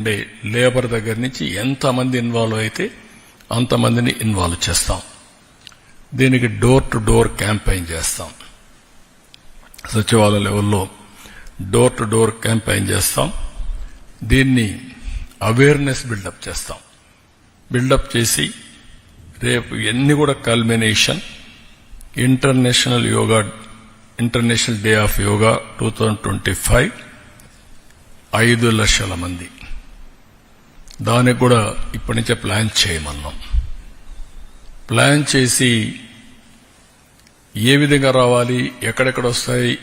అంటే లేబర్ దగ్గర నుంచి ఎంతమంది ఇన్వాల్వ్ అయితే అంతమందిని ఇన్వాల్వ్ చేస్తాం. దీనికి డోర్ టు డోర్ క్యాంపెయిన్ చేస్తాం. సచివాలయ లెవెల్లో డోర్ టు డోర్ క్యాంపెయిన్ చేస్తాం. దీన్ని అవేర్నెస్ బిల్డప్ చేస్తాం. బిల్డప్ చేసి రేపు ఎన్ని కూడా culmination international yoga international day of yoga two thousand twenty five ఐదు లక్షల మంది. దానికి కూడా ఇప్పటి నుంచే ప్లాన్ చేయమన్నాం. ప్లాన్ చేసి ఏ విధంగా రావాలి ఎక్కడెక్కడ వస్తాయి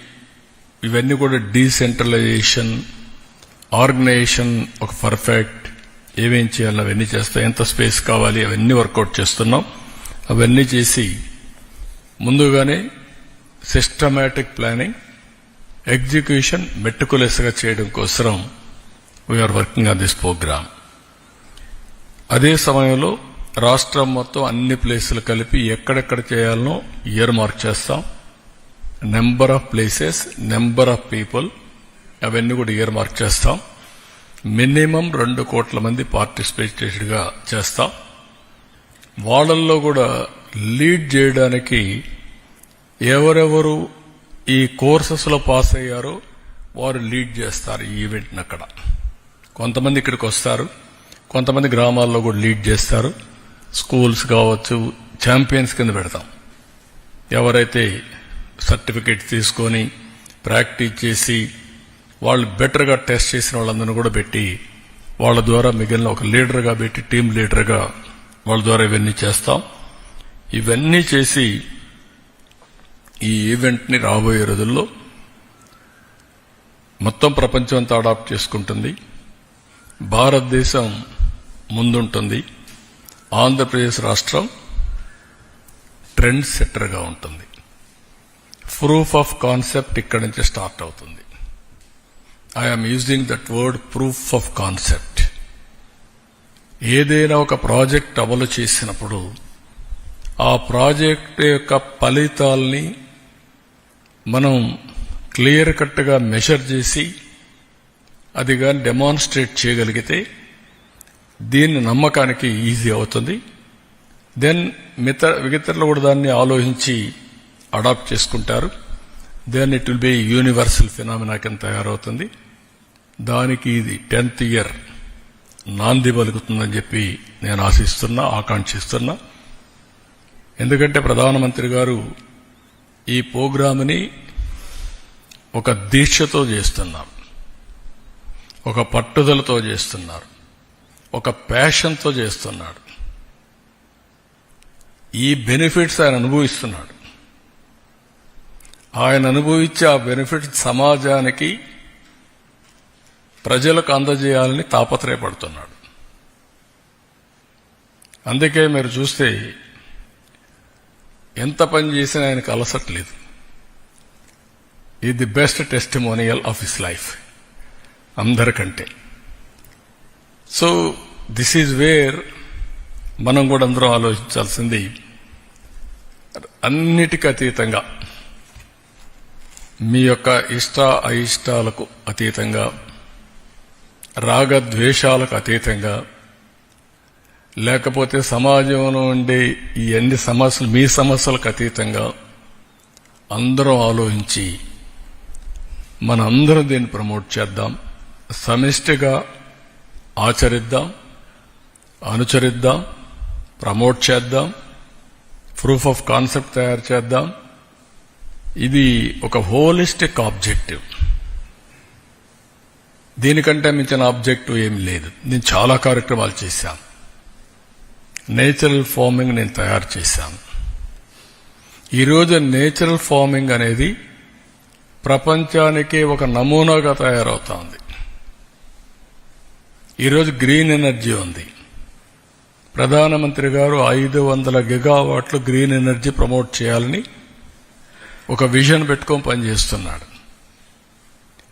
ఇవన్నీ కూడా డీసెంట్రలైజేషన్ ఆర్గనైజేషన్ ఒక పర్ఫెక్ట్ ఏమేం చేయాలి అవన్నీ చేస్తాయి. ఎంత స్పేస్ కావాలి అవన్నీ వర్కౌట్ చేస్తున్నాం. అవన్నీ చేసి ముందుగానే సిస్టమేటిక్ ప్లానింగ్ ఎగ్జిక్యూషన్ మెట్టుకులెస్గా చేయడం కోసం we're working on this programme అదే సమయంలో రాష్ట్రం మొత్తం అన్ని ప్లేసులు కలిపి ఎక్కడెక్కడ చేయాలనో ఇయర్ మార్క్ చేస్తాం. Number of places number of people అవన్నీ కూడా ఇయర్ మార్క్ చేస్తాం. మినిమం రెండు కోట్ల మంది పార్టిసిపేటెడ్గా చేస్తాం. వాళ్ళల్లో కూడా లీడ్ చేయడానికి ఎవరెవరు ఈ కోర్సెస్లో పాస్ అయ్యారో వారు లీడ్ చేస్తారు ఈ ఈవెంట్ని అక్కడ. కొంతమంది ఇక్కడికి వస్తారు. కొంతమంది గ్రామాల్లో కూడా లీడ్ చేస్తారు. స్కూల్స్ కావచ్చు ఛాంపియన్స్ కింద పెడతాం. ఎవరైతే సర్టిఫికేట్ తీసుకొని ప్రాక్టీస్ చేసి వాళ్ళు బెటర్గా టెస్ట్ చేసిన వాళ్ళందరినీ కూడా పెట్టి వాళ్ళ ద్వారా మిగిలిన ఒక లీడర్గా పెట్టి టీం లీడర్గా వాళ్ళ ద్వారా ఇవన్నీ చేస్తాం. ఇవన్నీ చేసి ఈ ఈవెంట్ని రాబోయే రోజుల్లో మొత్తం ప్రపంచం అంతా అడాప్ట్ చేసుకుంటుంది. భారతదేశం ముందుంటుంది. ఆంధ్రప్రదేశ్ రాష్ట్రం ట్రెండ్ సెట్టర్గా ఉంటుంది. ప్రూఫ్ ఆఫ్ కాన్సెప్ట్ ఇక్కడి నుంచి స్టార్ట్ అవుతుంది. I'm using that word proof of concept. ఏదైనా ఒక ప్రాజెక్ట్ అమలు చేసినప్పుడు ఆ ప్రాజెక్ట్ యొక్క ఫలితాల్ని మనం క్లియర్ కట్గా మెషర్ చేసి అది కానీ డెమాన్స్ట్రేట్ చేయగలిగితే దీన్ని నమ్మకానికి ఈజీ అవుతుంది. దెన్ మిత్ర మిగతలు కూడా దాన్ని ఆలోచించి అడాప్ట్ చేసుకుంటారు. Then it will be universal phenomena కింద తయారవుతుంది. దానికి ఇది టెన్త్ ఇయర్ నాంది పలుకుతుందని చెప్పి నేను ఆశిస్తున్నా ఆకాంక్షిస్తున్నా. ఎందుకంటే ప్రధానమంత్రి గారు ఈ ప్రోగ్రామ్ని ఒక దీక్షతో చేస్తున్నారు. ఒక పట్టుదలతో చేస్తున్నారు. ఒక ప్యాషన్తో చేస్తున్నాడు. ఈ బెనిఫిట్స్ ఆయన అనుభవిస్తున్నాడు. ఆయన అనుభవించే ఆ బెనిఫిట్స్ సమాజానికి ప్రజలకు అందజేయాలని తాపత్రయపడుతున్నాడు. అందుకే మీరు చూస్తే ఎంత పని చేసినా ఆయనకు అలసట్లేదు ఇది the best testimonial of his life అందరికంటే. సో దిస్ ఈజ్ వేర్ మనం కూడా అందరం ఆలోచించాల్సింది. అన్నిటికీ అతీతంగా మీ యొక్క ఇష్ట అయిష్టాలకు అతీతంగా రాగద్వేషాలకు అతీతంగా లేకపోతే సమాజంలో ఉండే ఈ అన్ని సమస్యలు మీ సమస్యలకు అతీతంగా అందరం ఆలోచించి మన అందరం దీన్ని ప్రమోట్ చేద్దాం. సమిష్టిగా ఆచరిద్దాం అనుచరిద్దాం ప్రమోట్ చేద్దాం ప్రూఫ్ ఆఫ్ కాన్సెప్ట్ తయారు చేద్దాం. ఇది ఒక హోలిస్టిక్ ఆబ్జెక్టివ్. దీనికంటే మించిన ఆబ్జెక్టివ్ ఏమి లేదు. నేను చాలా కార్యక్రమాలు చేశాను. నేచురల్ ఫార్మింగ్ నేను తయారు చేశాను. ఈరోజు నేచురల్ ఫార్మింగ్ అనేది ప్రపంచానికి ఒక నమూనాగా తయారవుతోంది. ఈరోజు గ్రీన్ ఎనర్జీ ఉంది. ప్రధానమంత్రి గారు ఐదు వందల గిగావాట్లు గ్రీన్ ఎనర్జీ ప్రమోట్ చేయాలని ఒక విజన్ పెట్టుకొని పనిచేస్తున్నాడు.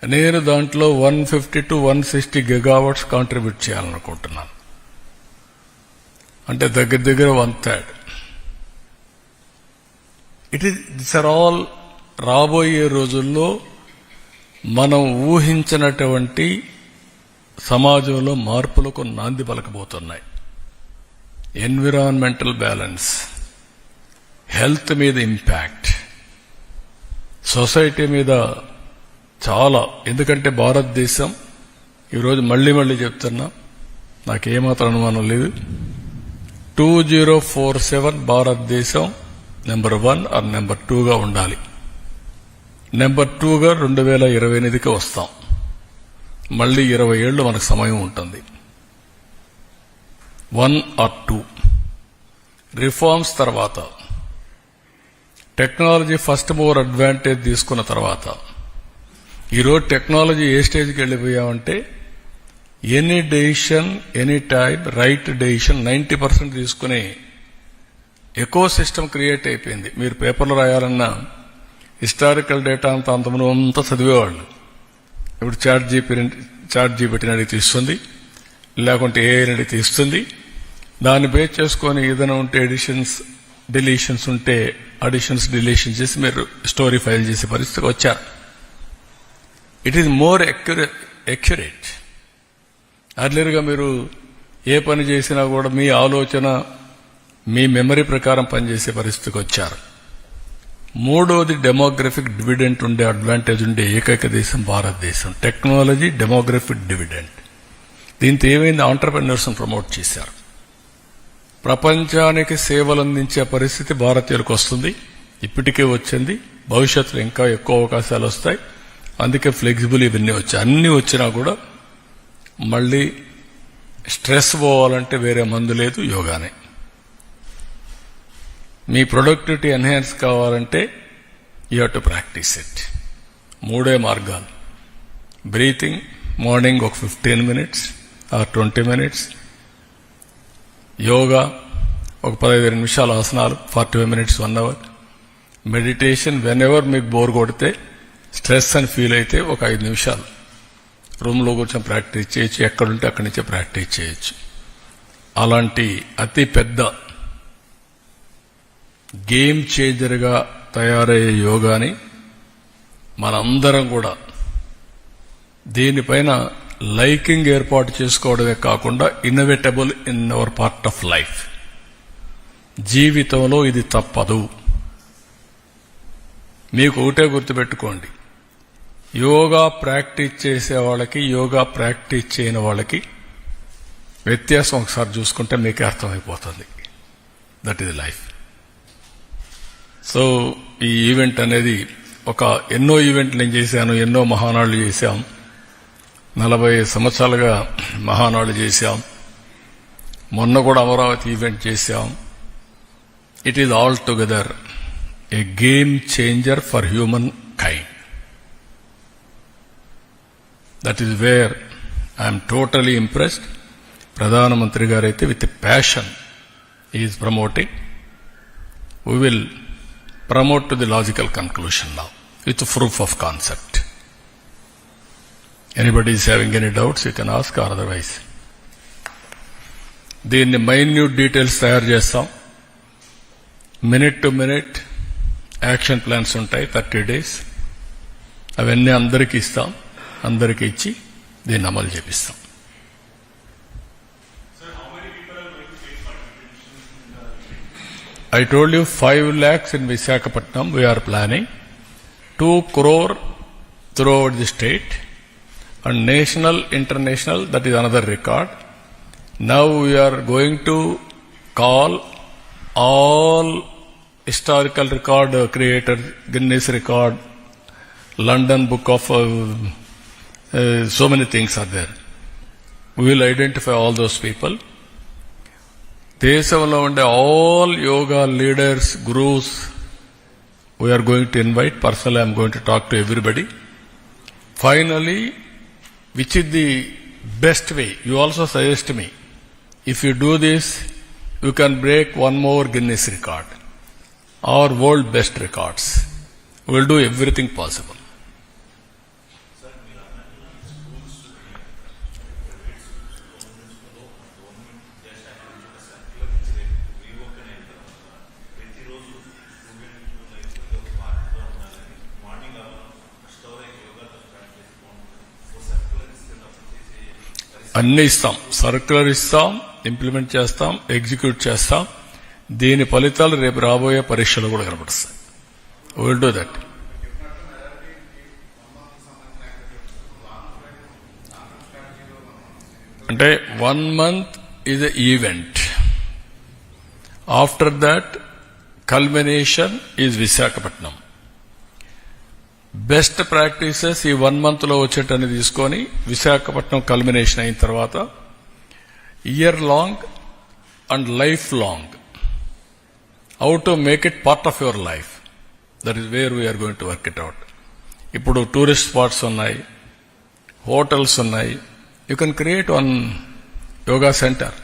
నేను దాంట్లో one fifty to one sixty gigawatts contribute చేయాలనుకుంటున్నాను. అంటే దగ్గర దగ్గర one third. It is this are all రాబోయే రోజుల్లో మనం ఊహించినటువంటి సమాజంలో మార్పులకు నాంది పలకబోతున్నాయి. ఎన్విరాన్మెంటల్ బ్యాలెన్స్ హెల్త్ మీద ఇంపాక్ట్ సొసైటీ మీద చాలా ఎందుకంటే భారతదేశం ఈరోజు మళ్ళీ మళ్ళీ చెప్తున్నా నాకేమాత్రం అనుమానం లేదు. టూ జీరో ఫోర్ సెవెన్ భారతదేశం నెంబర్ వన్ ఆర్ నెంబర్ టూగా ఉండాలి. నెంబర్ టూగా రెండు వేల ఇరవై ఎనిమిదికి వస్తాం. మళ్ళీ ఇరవై ఏళ్ళు మనకు సమయం ఉంటుంది. One or two. రిఫార్మ్స్ తర్వాత. టెక్నాలజీ ఫస్ట్ మూవర్ అడ్వాంటేజ్ తీసుకున్న తర్వాత. ఈరోజు టెక్నాలజీ ఏ స్టేజ్కి వెళ్ళిపోయామంటే any decision any time right decision ninety percent తీసుకునే ఎకో సిస్టమ్ క్రియేట్ అయిపోయింది. మీరు పేపర్లు రాయాలన్నా హిస్టారికల్ డేటా అంత అంతమంది అంతా చదివేవాళ్ళు. ఇప్పుడు చాట్ జీపీ చాట్ జీపీటీని అడిగితే తీస్తుంది. లేకుంటే ఏఐని అడిగితే ఇస్తుంది దాన్ని బేస్ చేసుకొని ఏదైనా ఉంటే ఎడిషన్స్ డిలీషన్స్ ఉంటే అడిషన్స్ డిలీషన్ చేసి మీరు స్టోరీ ఫైల్ చేసే పరిస్థితికి వచ్చారు. ఇట్ ఈజ్ మోర్ ఎక్యురేట్ అర్లీర్గా మీరు ఏ పని చేసినా కూడా మీ ఆలోచన మీ మెమరీ ప్రకారం పనిచేసే పరిస్థితికి వచ్చారు. మూడోది డెమోగ్రఫిక్ డివిడెంట్ ఉండే అడ్వాంటేజ్ ఉండే ఏకైక దేశం భారతదేశం. టెక్నాలజీ డెమోగ్రఫిక్ డివిడెంట్ దీంతో ఏమైంది? ఆంటర్ప్రెన్యూర్స్ ప్రమోట్ చేశారు. ప్రపంచానికి సేవలు అందించే పరిస్థితి భారతీయులకు వస్తుంది. ఇప్పటికే వచ్చింది. భవిష్యత్తులో ఇంకా ఎక్కువ అవకాశాలు వస్తాయి. అందుకే ఫ్లెక్సిబుల్ ఇవన్నీ వచ్చాయి. అన్ని వచ్చినా కూడా మళ్ళీ స్ట్రెస్ పోవాలంటే వేరే మందు లేదు యోగానే. మీ ప్రొడక్టివిటీ ఎన్హాన్స్ కావాలంటే you have to practice it మూడే మార్గాలు. బ్రీతింగ్ మార్నింగ్ ఒక fifteen minutes or twenty minutes yoga ఒక పదహైదు నిమిషాల ఆసనాలు forty five minutes one hour meditation whenever మీకు బోర్ కొడితే స్ట్రెస్ అని ఫీల్ అయితే ఒక ఐదు నిమిషాలు. రూమ్లో కూర్చొని ప్రాక్టీస్ చేయొచ్చు ఎక్కడుంటే అక్కడి నుంచే ప్రాక్టీస్ చేయొచ్చు. అలాంటి అతి పెద్ద గేమ్ చేంజర్గా తయారయ్యే యోగాని మనందరం కూడా దీనిపైన లైకింగ్ ఏర్పాటు చేసుకోవడమే కాకుండా inevitable in our part of life. జీవితంలో ఇది తప్పదు. మీకు ఒకటే గుర్తుపెట్టుకోండి. యోగా ప్రాక్టీస్ చేసే వాళ్ళకి యోగా ప్రాక్టీస్ చేయని వాళ్ళకి వ్యత్యాసం ఒకసారి చూసుకుంటే మీకు అర్థమైపోతుంది. That is life. సో ఈ ఈవెంట్ అనేది ఒక ఎన్నో ఈవెంట్లు నేను చేశాను ఎన్నో మహానాళ్ళు చేశాం. నలభై సంవత్సరాలుగా మహానాళ్ళు చేశాం. మొన్న కూడా అమరావతి ఈవెంట్ చేశాం. It is all together a game changer for humankind that is where I'm totally impressed ప్రధానమంత్రి గారైతే with passion is promoting we will promote to the logical conclusion now with proof of concept anybody is having any doubts you can ask otherwise దీన్ని minute details తయారు చేస్తాం. Minute to minute action plans ఉంటాయి thirty days అవన్నీ అందరికీ ఇస్తాం అందరికీ ఇచ్చి దీన్ని అమలు చేపిస్తాం. I told you 5 lakhs in Visakhapatnam we are planning, 2 crore throughout the state, and national, international, that is another record. Now we are going to call all historical record creators, Guinness record, London Book of, uh, uh, so many things are there. We will identify all those people. దేశంలో ఉండే all yoga leaders gurus we are going to invite personal I'm going to talk to everybody finally which is the best way you also suggest me if you do this you can break one more Guinness record or world best records will do everything possible అన్ని ఇస్తాం. Circular ఇస్తాం implement చేస్తాం execute చేస్తాం. దీని ఫలితాలు రేపు రాబోయే పరీక్షలు కూడా కనపడుస్తాయి విల్ డూ దట్ అంటే one month is a event after that culmination is Visakhapatnam best practices ఈ వన్ మంత్లో వచ్చేటన్ని తీసుకొని విశాఖపట్నం కల్మినేషన్ అయిన తర్వాత year long and life long. How to make it part of your life that is where we're going to work it out ఇప్పుడు tourist spots ఉన్నాయి hotels ఉన్నాయి. You can create one yoga centre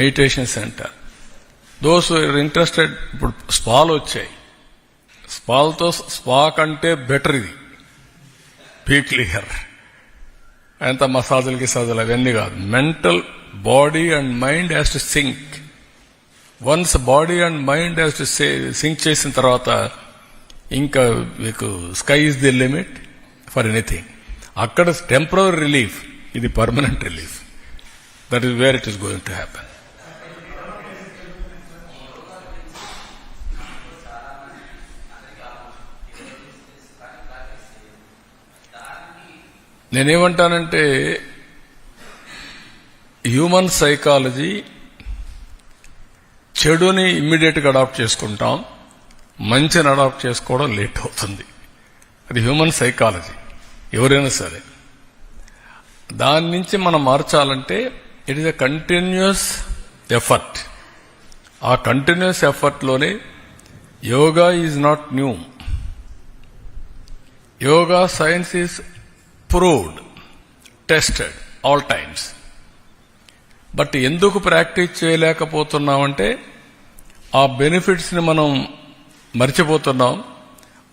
meditation centre those interested ఇప్పుడు స్పాలు వచ్చాయి. స్పాల్తో spa కంటే better ఇది. Be clear ఎంత మసాజులు గిసాజులు అవన్నీ కాదు. Mental body and mind has to sync. Once body and mind has to sync చేసిన తర్వాత ఇంకా మీకు sky is the limit for anything. అక్కడ టెంపరీ రిలీఫ్. ఇది permanent relief. That is where it is going to happen. నేనేమంటానంటే human psychology చెడుని ఇమ్మీడియట్గా adapt చేసుకుంటాం మంచిని అడాప్ట్ చేసుకోవడం లేట్ అవుతుంది. అది హ్యూమన్ సైకాలజీ ఎవరైనా సరే. దాని నుంచి మనం మార్చాలంటే it is a continuous effort ఆ continuous ఎఫర్ట్లోనే yoga is not new yoga science is proved tested all times but ఎందుకు ప్రాక్టీస్ చేయలేకపోతున్నామంటే ఆ బెనిఫిట్స్ని మనం మర్చిపోతున్నాం.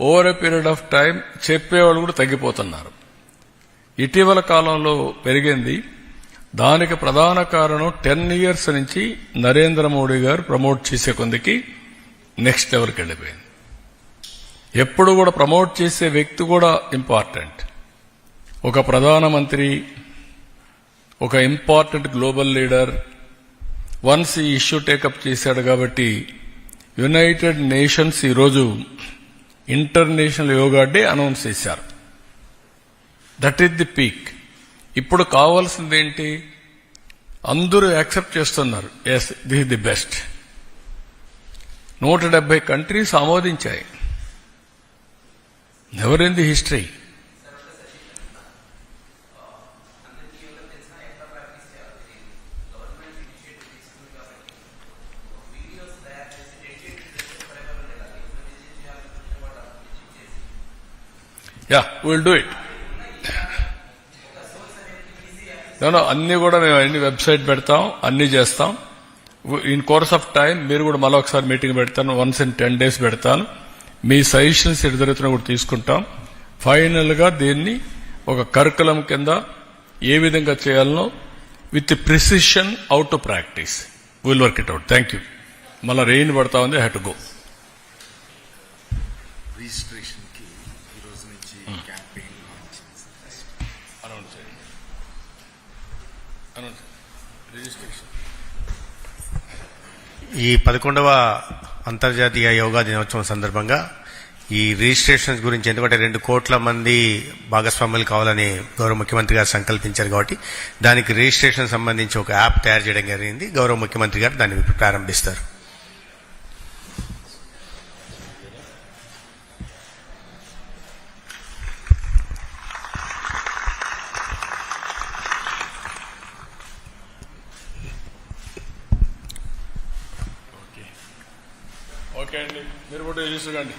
Over a period of time చెప్పేవాళ్ళు కూడా తగ్గిపోతున్నారు. ఇటీవల కాలంలో పెరిగింది. దానికి ప్రధాన కారణం టెన్ ఇయర్స్ నుంచి నరేంద్ర మోడీ గారు ప్రమోట్ చేసే కొందికి నెక్స్ట్ లెవెల్కి వెళ్ళిపోయింది. ఎప్పుడు కూడా ప్రమోట్ చేసే వ్యక్తి కూడా ఇంపార్టెంట్ ఒక ప్రధానమంత్రి ఒక ఇంపార్టెంట్ గ్లోబల్ లీడర్ వన్స్ ఈ ఇష్యూ టేకప్ చేశాడు కాబట్టి యునైటెడ్ నేషన్స్ ఈరోజు ఇంటర్నేషనల్ యోగా డే అనౌన్స్ చేశారు. దట్ ఈస్ ది పీక్ ఇప్పుడు కావాల్సింది ఏంటి? అందరూ యాక్సెప్ట్ చేస్తున్నారు. Yes this is the best నూట డెబ్బై కంట్రీస్ ఆమోదించాయి. Never in the history yeah will do it నేను అన్ని కూడా మేము అన్ని వెబ్సైట్ పెడతాం అన్ని చేస్తాం. ఇన్ కోర్స్ ఆఫ్ టైం మీరు కూడా మళ్ళీ ఒకసారి మీటింగ్ పెడతాను వన్స్ ఇన్ టెన్ డేస్ పెడతాను. మీ సజెషన్స్ ఎటు కూడా తీసుకుంటాం. ఫైనల్గా దీన్ని ఒక కరికులం కింద ఏ విధంగా చేయాలనో with precision out to practice will work it out thank you మళ్ళీ రెయిన్ పడతా ఉంది హెట్ గో ఈ పదకొండవ అంతర్జాతీయ యోగా దినోత్సవం సందర్భంగా ఈ రిజిస్ట్రేషన్స్ గురించి ఎందుకంటే రెండు కోట్ల మంది భాగస్వాములు కావాలని గౌరవ ముఖ్యమంత్రి గారు సంకల్పించారు కాబట్టి దానికి రిజిస్ట్రేషన్ సంబంధించి ఒక యాప్ తయారు చేయడం జరిగింది. గౌరవ ముఖ్యమంత్రి గారు దాన్ని ప్రారంభిస్తారు ఓకే అండి మీరు కూడా చూసుకోండి